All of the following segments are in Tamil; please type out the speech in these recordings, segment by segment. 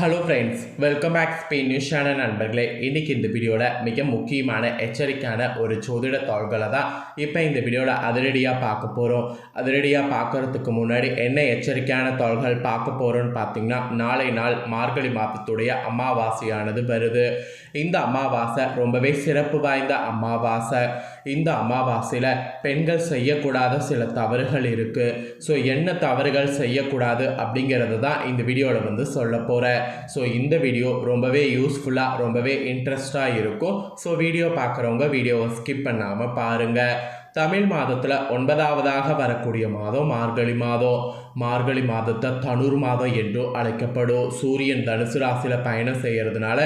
Hello friends welcome back Spain news channel நண்பர்களே. இன்றைக்கி இந்த வீடியோவில் மிக முக்கியமான எச்சரிக்கையான ஒரு ஜோதிட தாள்களை தான் இப்போ இந்த வீடியோவில் அதிரடியாக பார்க்க போகிறோம் அதிரடியாக பார்க்கறதுக்கு முன்னாடி என்ன எச்சரிக்கையான தாள்கள் பார்க்க போகிறோன்னு பார்த்தீங்கன்னா நாளை நாள் மார்கழி மாதத்துடைய அமாவாசையானது வருது. இந்த அமாவாசை ரொம்பவே சிறப்பு வாய்ந்த அமாவாசை. இந்த அமாவாசையில் பெண்கள் செய்யக்கூடாத சில தவறுகள் இருக்குது ஸோ என்ன தவறுகள் செய்யக்கூடாது அப்படிங்கிறது தான் இந்த வீடியோவில் வந்து சொல்ல போகிறேன் ஸோ இந்த வீடியோ ரொம்பவே யூஸ்ஃபுல்லாக ரொம்பவே இன்ட்ரெஸ்டாக இருக்கும். ஸோ வீடியோ பார்க்குறவங்க வீடியோவை ஸ்கிப் பண்ணாமல் பாருங்கள் தமிழ் மாதத்தில் ஒன்பதாவதாக வரக்கூடிய மாதம் மார்கழி மாதம். மார்கழி மாதத்தை தனுர் மாதம் என்றும் அழைக்கப்படும். சூரியன் தனுசு ராசியில் பயணம் செய்கிறதுனால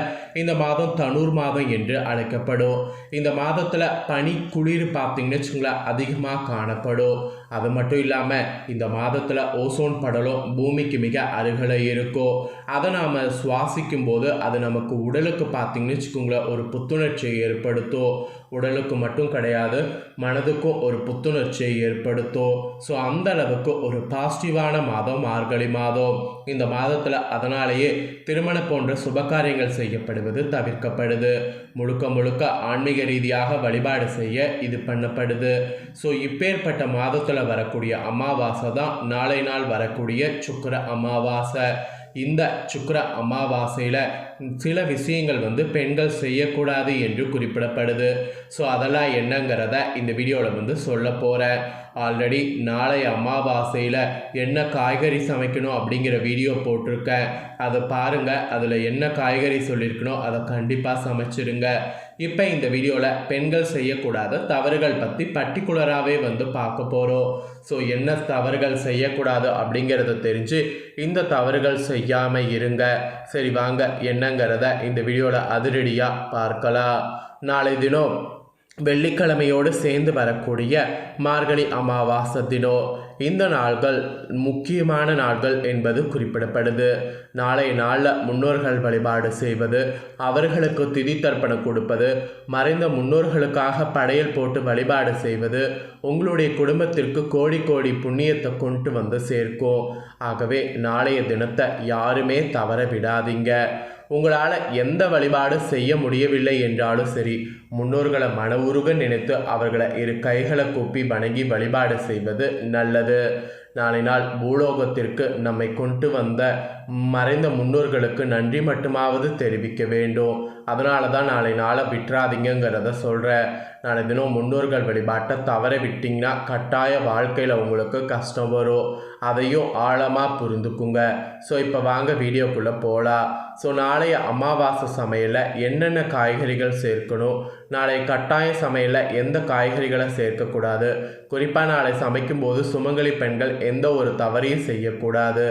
இந்த மாதம் தனுர் மாதம் என்று அழைக்கப்படும். இந்த மாதத்தில் பனி குளிர் பார்த்திங்கன்னு வச்சுங்களேன் அதிகமாக காணப்படும். அது மட்டும் இல்லாமல் இந்த மாதத்தில் ஓசோன் படலம் பூமிக்கு மிக அருகில் இருக்கும் அதை நாம் சுவாசிக்கும் போது அது நமக்கு உடலுக்கு பார்த்திங்கன்னு வச்சுக்கோங்களேன் ஒரு புத்துணர்ச்சியை ஏற்படுத்தும் உடலுக்கு மட்டும் கிடையாது மனதுக்கும் ஒரு புத்துணர்ச்சியை ஏற்படுத்தும் ஸோ அந்த அளவுக்கு ஒரு பாசிட்டிவான மாதம் மார்கழி மாதம். இந்த மாதத்தில் அதனாலேயே திருமணம் போன்ற சுபகாரியங்கள் செய்யப்படுவது தவிர்க்கப்படுது. முழுக்க முழுக்க ஆன்மீக ரீதியாக வழிபாடு செய்ய இது பண்ணப்படுது. ஸோ இப்பேற்பட்ட மாதத்தில் வரக்கூடிய அமாவாசை தான் நாளை நாள் வரக்கூடிய சுக்கர அமாவாசை. இந்த சுக்கர அமாவாசையில் சில விஷயங்கள் வந்து பெண்கள் செய்யக்கூடாது என்று குறிப்பிடப்படுது. ஸோ அதெல்லாம் என்னங்கிறத இந்த வீடியோவில் வந்து சொல்ல போகிறேன் ஆல்ரெடி நாளை அமாவாசையில் என்ன காய்கறி சமைக்கணும் அப்படிங்கிற வீடியோ போட்டிருக்கேன். அதை பாருங்கள் அதில் என்ன காய்கறி சொல்லியிருக்கணும் அதை கண்டிப்பாக சமைச்சிருங்க. இப்போ இந்த வீடியோவில் பெண்கள் செய்யக்கூடாத தவறுகள் பற்றி பர்டிகுலராகவே வந்து பார்க்க போகிறோம் ஸோ என்ன தவறுகள் செய்யக்கூடாது அப்படிங்கிறத தெரிஞ்சு இந்த தவறுகள் செய்யாமல் இருங்க. சரி வாங்க. என்ன என்னங்கிறத இந்த வீடியோவில் அதிரடியாக பார்க்கலாம். நாளை தினம் வெள்ளிக்கிழமையோடு சேர்ந்து வரக்கூடிய மார்கழி அமாவாசை தினம். இந்த நாள்கள் முக்கியமான நாள்கள் என்பது குறிப்பிடப்படுது. நாளை நாளில் முன்னோர்கள் வழிபாடு செய்வது அவர்களுக்கு திதி தர்ப்பணம் கொடுப்பது மறைந்த முன்னோர்களுக்காக படையல் போட்டு வழிபாடு செய்வது உங்களுடைய குடும்பத்திற்கு கோடி கோடி புண்ணியத்தை கொண்டு வந்து சேர்க்கும். ஆகவே நாளைய தினத்தை யாருமே தவற விடாதீங்க. உங்களால் எந்த வழிபாடு செய்ய முடியவில்லை என்றாலும் சரி முன்னோர்களை மன உருக நினைத்து அவர்களை இரு கைகளை கூப்பி வணங்கி வழிபாடு செய்வது நல்லது. நாளை நாள் பூலோகத்திற்கு நம்மை கொண்டு வந்த மறைந்த முன்னோர்களுக்கு நன்றி மட்டுமாவது தெரிவிக்க வேண்டும். அதனால தான் நாளை நாளை விட்டுறாதீங்கிறத சொல்கிறேன் நாளை தினம் முன்னோர்கள் வழிபாட்டை தவற விட்டிங்கன்னா கட்டாய வாழ்க்கையில் உங்களுக்கு கஷ்டம் வரும். அதையும் ஆழமாக புரிந்துக்குங்க. ஸோ இப்போ வாங்க வீடியோக்குள்ளே போகலாம் ஸோ நாளைய அமாவாசை சமையலில் என்னென்ன காய்கறிகள் சேர்க்கணும்? நாளை கட்டாய சமையலில் எந்த காய்கறிகளை சேர்க்கக்கூடாது? குறிப்பாக நாளை சமைக்கும்போது சுமங்கலி பெண்கள் எந்த ஒரு தவறையும் செய்யக்கூடாது.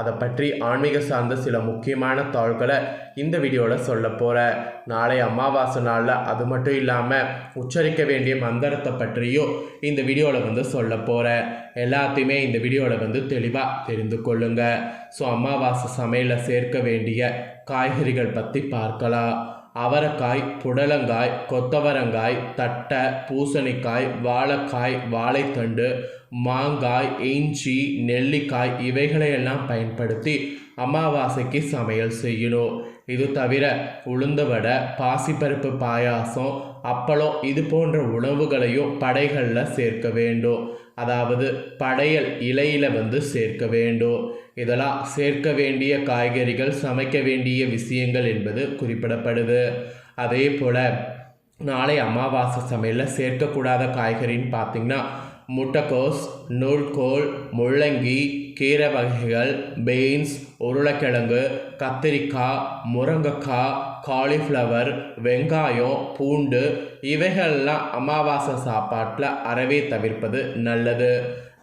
அதை பற்றி ஆன்மீக சார்ந்த சில முக்கியமான தாள்களை இந்த வீடியோவில் சொல்ல போகிறேன் நாளை அமாவாசை நாளில் அது மட்டும் இல்லாமல் உச்சரிக்க வேண்டிய மந்திரத்தை பற்றியும் இந்த வீடியோவில் வந்து சொல்ல போகிறேன் எல்லாத்தையுமே இந்த வீடியோவில் வந்து தெளிவாக தெரிந்து கொள்ளுங்க. ஸோ அமாவாசை சமையலில் சேர்க்க வேண்டிய காய்கறிகள் பற்றி பார்க்கலாம். அவரைக்காய் புடலங்காய் கொத்தவரங்காய் தட்டை பூசணிக்காய் வாழைக்காய் வாழைத்தண்டு மாங்காய் இஞ்சி நெல்லிக்காய் இவைகளையெல்லாம் பயன்படுத்தி அமாவாசைக்கு சமையல் செய்யணும். இது தவிர உளுந்த வடை பாசிப்பருப்பு பாயாசம் அப்பளம் இது போன்ற உணவுகளையும் படைகளில் சேர்க்க வேண்டும். அதாவது படையல் இலையில் வந்து சேர்க்க வேண்டும். இதெல்லாம் சேர்க்க வேண்டிய காய்கறிகள் சமைக்க வேண்டிய விஷயங்கள் என்பது குறிப்பிடப்படுது. அதே போல் நாளை அமாவாசை சமையலில் சேர்க்கக்கூடாத காய்கறின்னு பார்த்திங்கன்னா முட்டைக்கோஸ் நூல்கோல் முள்ளங்கி கீரை வகைகள் பீன்ஸ் உருளைக்கிழங்கு கத்திரிக்காய் முருங்கைக்காய் காலிஃப்ளவர் வெங்காயம் பூண்டு இவைகள்லாம் அமாவாசை சாப்பாட்டில் அறவே தவிர்ப்பது நல்லது.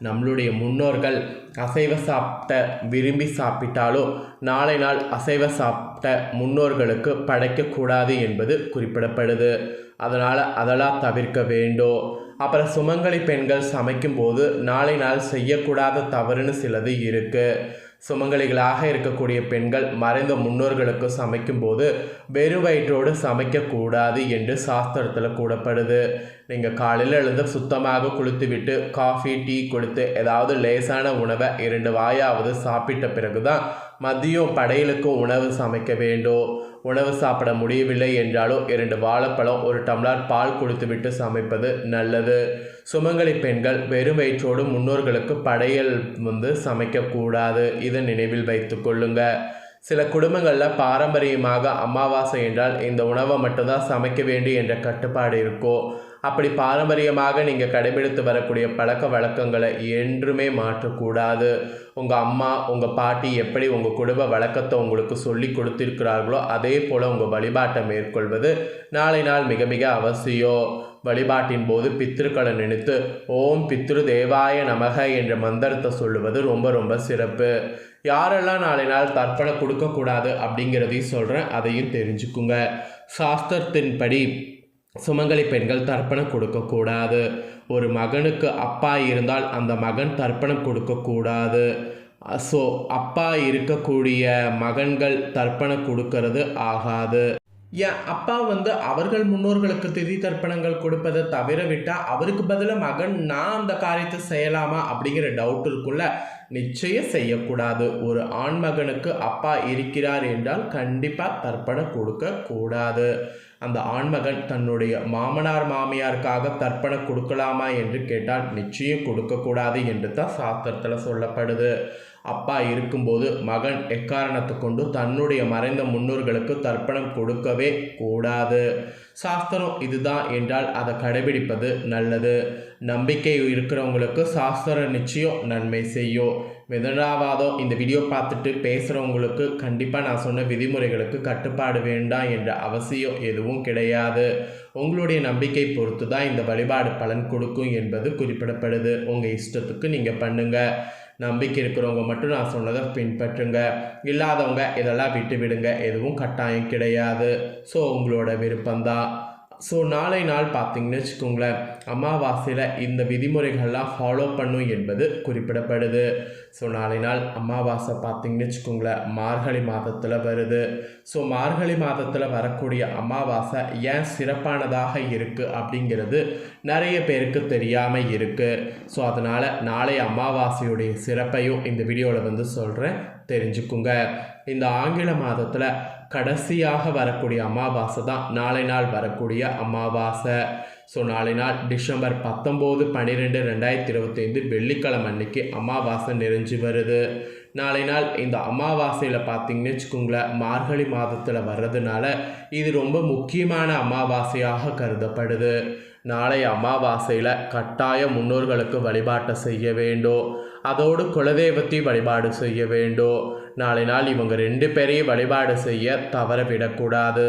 நம்மளுடைய முன்னோர்கள் அசைவ சாப்பிட்ட விரும்பி சாப்பிட்டாலும் நாளை நாள் அசைவ சாப்பிட்ட முன்னோர்களுக்கு படைக்கக்கூடாது என்பது குறிப்பிடப்படுது. அதனால் அதெல்லாம் தவிர்க்க வேண்டும். அப்புறம் சுமங்கலி பெண்கள் சமைக்கும்போது நாளை நாள் செய்யக்கூடாத தவறுன்னு சிலது இருக்குது சுமங்கலிகளாக இருக்கக்கூடிய பெண்கள் மறைந்த முன்னோர்களுக்கு சமைக்கும்போது வெறும் வயிற்றோடு சமைக்கக்கூடாது என்று சாஸ்திரத்தில் கூடப்படுது நீங்கள் காலையில் எழுந்து சுத்தமாக குளித்து விட்டு காஃபி டீ கொடுத்து ஏதாவது லேசான உணவை இரண்டு வாயாவது சாப்பிட்ட பிறகு தான் மதியம் படையலுக்கும் உணவு சமைக்க வேண்டும். உணவு சாப்பிட முடியவில்லை என்றாலோ இரண்டு வாழைப்பழம் ஒரு டம்ளர் பால் கொடுத்துவிட்டு சமைப்பது நல்லது. சுமங்கலி பெண்கள் வெறும் வயிற்றோடு முன்னோர்களுக்கு படையல் வந்து சமைக்கக்கூடாது இதை நினைவில் வைத்து கொள்ளுங்க. சில குடும்பங்களில் பாரம்பரியமாக அமாவாசை என்றால் இந்த உணவை மட்டும்தான் சமைக்க வேண்டும் என்ற கட்டுப்பாடு இருக்கோ? அப்படி பாரம்பரியமாக நீங்கள் கடைபிடித்து வரக்கூடிய பழக்க வழக்கங்களை என்றுமே மாற்றக்கூடாது. உங்கள் அம்மா உங்கள் பாட்டி எப்படி உங்கள் குடும்ப வழக்கத்தை உங்களுக்கு சொல்லி கொடுத்திருக்கிறார்களோ அதே போல் உங்கள் வழிபாட்டை மேற்கொள்வது நாளை நாள் மிக மிக அவசியம் வழிபாட்டின் போது பித்திருக்களை நினைத்து ஓம் பித்ரு தேவாய நமக என்ற மந்திரத்தை சொல்லுவது ரொம்ப ரொம்ப சிறப்பு. யாரெல்லாம் நாளை நாள் தர்ப்பணம் கொடுக்கக்கூடாது அப்படிங்கிறதையும் சொல்கிறேன் அதையும் தெரிஞ்சுக்குங்க. சாஸ்திரத்தின்படி சுமங்கலி பெண்கள் தர்ப்பணம் கொடுக்கக்கூடாது. ஒரு மகனுக்கு அப்பா இருந்தால் அந்த மகன் தர்ப்பணம் கொடுக்கக்கூடாது. ஸோ அப்பா இருக்கக்கூடிய மகன்கள் தர்ப்பணம் கொடுக்கறது ஆகாது. என் அப்பா வந்து அவர்கள் முன்னோர்களுக்கு திதி தர்ப்பணங்கள் கொடுப்பதை தவிர விட்டால் அவருக்கு பதிலாக மகன் நான் அந்த காரியத்தை செய்யலாமா அப்படிங்கிற டவுட் இருக்குல்ல நிச்சயம் செய்யக்கூடாது. ஒரு ஆண் மகனுக்கு அப்பா இருக்கிறார் என்றால் கண்டிப்பாக தர்ப்பணம் கொடுக்கக்கூடாது. அந்த ஆண்மகன் தன்னுடைய மாமனார் மாமியாருக்காக தர்ப்பணம் கொடுக்கலாமா என்று கேட்டால் நிச்சயம் கொடுக்கக்கூடாது என்று தான் சாஸ்திரத்தில் சொல்லப்படுது. அப்பா இருக்கும்போது மகன் எக்காரணத்தை கொண்டு தன்னுடைய மறைந்த முன்னோர்களுக்கு தர்ப்பணம் கொடுக்கவே கூடாது. சாஸ்திரம் இதுதான் என்றால் அதை கடைபிடிப்பது நல்லது. நம்பிக்கை இருக்கிறவங்களுக்கு சாஸ்திரம் நிச்சயம் நன்மை செய்யும். மிதனாவாதம் இந்த வீடியோ பார்த்துட்டு பேசுகிறவங்களுக்கு கண்டிப்பாக நான் சொன்ன விதிமுறைகளுக்கு கட்டுப்பாடு வேண்டாம் என்ற அவசியம் எதுவும் கிடையாது. உங்களுடைய நம்பிக்கை பொறுத்து தான் இந்த வழிபாடு பலன் கொடுக்கும் என்பது குறிப்பிடப்படுது. உங்கள் இஷ்டத்துக்கு நீங்கள் பண்ணுங்கள் நம்பிக்கை இருக்கிறவங்க மட்டும் நான் சொன்னதை பின்பற்றுங்க. இல்லாதவங்க இதெல்லாம் விட்டு விடுங்க எதுவும் கட்டாயம் கிடையாது. ஸோ உங்களோட விருப்பம்தான். ஸோ நாளை நாள் பார்த்தீங்கன்னு வச்சுக்கோங்களேன் அமாவாசையில் இந்த விதிமுறைகள்லாம் ஃபாலோ பண்ணும் என்பது குறிப்பிடப்படுது. ஸோ நாளை நாள் அமாவாசை பார்த்தீங்கன்னு வச்சுக்கோங்களேன் மார்கழி மாதத்தில் வருது. ஸோ மார்கழி மாதத்தில் வரக்கூடிய அமாவாசை ஏன் சிறப்பானதாக இருக்குது அப்படிங்கிறது நிறைய பேருக்கு தெரியாமல் இருக்குது ஸோ அதனால் நாளை அமாவாசையுடைய சிறப்பையும் இந்த வீடியோவில் வந்து சொல்கிறேன் தெரிஞ்சுக்குங்க. இந்த ஆங்கில மாதத்தில் கடைசியாக வரக்கூடிய அமாவாசை தான் நாளை நாள் வரக்கூடிய அமாவாசை. ஸோ நாளை நாள் டிசம்பர் பத்தொம்போது பன்னிரெண்டு ரெண்டாயிரத்தி இருபத்தைந்து வெள்ளிக்கிழமை அன்னைக்கு அமாவாசை நெறிஞ்சு வருது. நாளை நாள் இந்த அமாவாசையில் பார்த்தீங்கன்னு வச்சுக்கோங்களேன் மார்கழி மாதத்தில் வர்றதுனால இது ரொம்ப முக்கியமான அமாவாசையாக கருதப்படுது. நாளை அமாவாசையில் கட்டாய முன்னோர்களுக்கு வழிபாட்டை செய்ய வேண்டும் அதோடு குலதெய்வத்தை வழிபாடு செய்ய வேண்டும் நாளை நாள் இவங்க ரெண்டு பேரையும் வழிபாடு செய்ய தவற விடக்கூடாது.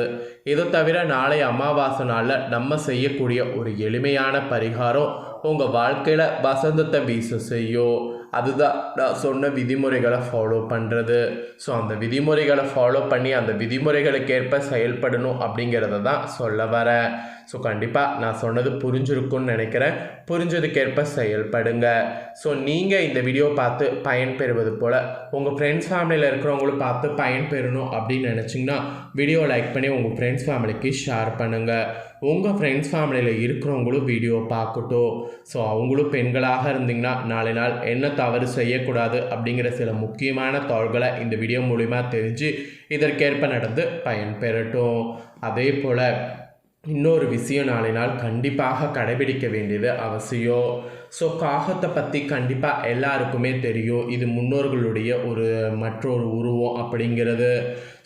இது தவிர நாளை அமாவாசை நாளில் நம்ம செய்யக்கூடிய ஒரு எளிமையான பரிகாரம் உங்கள் வாழ்க்கையில் வசந்தத்தை வீச செய்யும். அதுதான் நான் சொன்ன விதிமுறைகளை ஃபாலோ பண்ணுறது ஸோ அந்த விதிமுறைகளை ஃபாலோ பண்ணி அந்த விதிமுறைகளுக்கேற்ப செயல்படணும் அப்படிங்கிறத தான் சொல்ல வரேன். ஸோ கண்டிப்பாக நான் சொன்னது புரிஞ்சிருக்கும்னு நினைக்கிறேன். புரிஞ்சதுக்கேற்ப செயல்படுங்க. ஸோ நீங்கள் இந்த வீடியோ பார்த்து பயன்பெறுவது போல் உங்கள் ஃப்ரெண்ட்ஸ் ஃபேமிலியில் இருக்கிறவங்களும் பார்த்து பயன்பெறணும் அப்படின்னு நினச்சிங்கன்னா வீடியோ லைக் பண்ணி உங்கள் ஃப்ரெண்ட்ஸ் ஃபேமிலிக்கு ஷேர் பண்ணுங்கள் உங்கள் ஃப்ரெண்ட்ஸ் ஃபேமிலியில் இருக்கிறவங்களும் வீடியோ பார்க்கட்டும். ஸோ அவங்களும் பெண்களாக இருந்தீங்கன்னா நாளை நாள் என்ன தவறு செய்யக்கூடாது அப்படிங்கிற சில முக்கியமான தகவல்களை இந்த வீடியோ மூலிமா தெரிஞ்சு இதற்கேற்ப நடந்து பயன்பெறட்டும். அதே போல் இன்னொரு விஷயம் நாளை நாள் கண்டிப்பாக கடைபிடிக்க வேண்டியது அவசியம். ஸோ காகத்தை பற்றி கண்டிப்பாக எல்லாருக்குமே தெரியும். இது முன்னோர்களுடைய ஒரு மற்றொரு உருவம் அப்படிங்கிறது.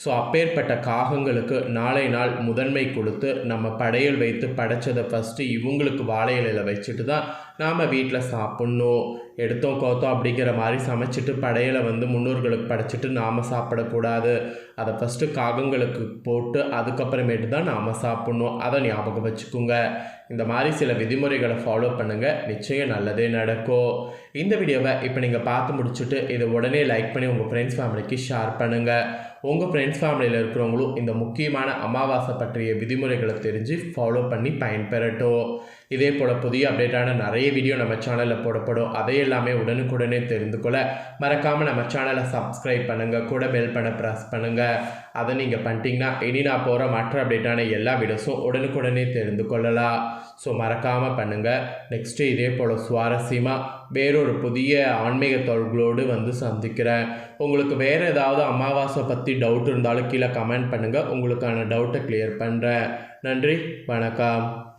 ஸோ அப்பேற்பட்ட காகங்களுக்கு நாளை நாள் முதன்மை கொடுத்து நம்ம படையல் வைத்து படைச்சதை ஃபஸ்ட்டு இவங்களுக்கு வாழை இலையில் வச்சுட்டு தான் நாம் வீட்டில் சாப்பிட்ணும் எடுத்தோம் கோத்தோம் அப்படிங்கிற மாதிரி சமைச்சிட்டு படையலை வந்து முன்னோர்களுக்கு படைச்சிட்டு நாம் சாப்பிடக்கூடாது. அதை ஃபஸ்ட்டு காகங்களுக்கு போட்டு அதுக்கப்புறமேட்டு தான் நாம் சாப்பிட்ணும். அதை ஞாபகம் வச்சுக்கோங்க. இந்த மாதிரி சில விதிமுறைகளை ஃபாலோ பண்ணுங்கள் நிச்சயம் நல்லதே நடக்கும். இந்த வீடியோவை இப்போ நீங்கள் பார்த்து முடிச்சுட்டு இதை உடனே லைக் பண்ணி உங்கள் ஃப்ரெண்ட்ஸ் ஃபேமிலிக்கு ஷேர் பண்ணுங்கள் உங்கள் ஃப்ரெண்ட்ஸ் ஃபேமிலியில் இருக்கிறவங்களும் இந்த முக்கியமான அமாவாசை பற்றிய விதிமுறைகளை தெரிஞ்சு ஃபாலோ பண்ணி பயன்பெறட்டும். இதே போல் புதிய அப்டேட்டான நிறைய வீடியோ நம்ம சேனலில் போடப்படும். அதை எல்லாமே உடனுக்குடனே தெரிந்து கொள்ள மறக்காமல் நம்ம சேனலை சப்ஸ்கிரைப் பண்ணுங்கள் கூட பெல் பண்ண ப்ரெஸ் பண்ணுங்கள் அதை நீங்கள் பண்ணிட்டீங்கன்னா இனி நான் போகிற மற்ற அப்டேட்டான எல்லா வீடியோஸும் உடனுக்குடனே தெரிந்து கொள்ளலாம். ஸோ மறக்காமல் பண்ணுங்கள் நெக்ஸ்ட்டு இதே போல் சுவாரஸ்யமாக வேறொரு புதிய ஆன்மீக தொழில்களோடு வந்து சந்திக்கிறேன். உங்களுக்கு வேறு ஏதாவது அமாவாசை பற்றி டவுட் இருந்தாலும் கீழே கமெண்ட் பண்ணுங்கள் உங்களுக்கான டவுட்டை கிளியர் பண்ணுறேன் நன்றி வணக்கம்.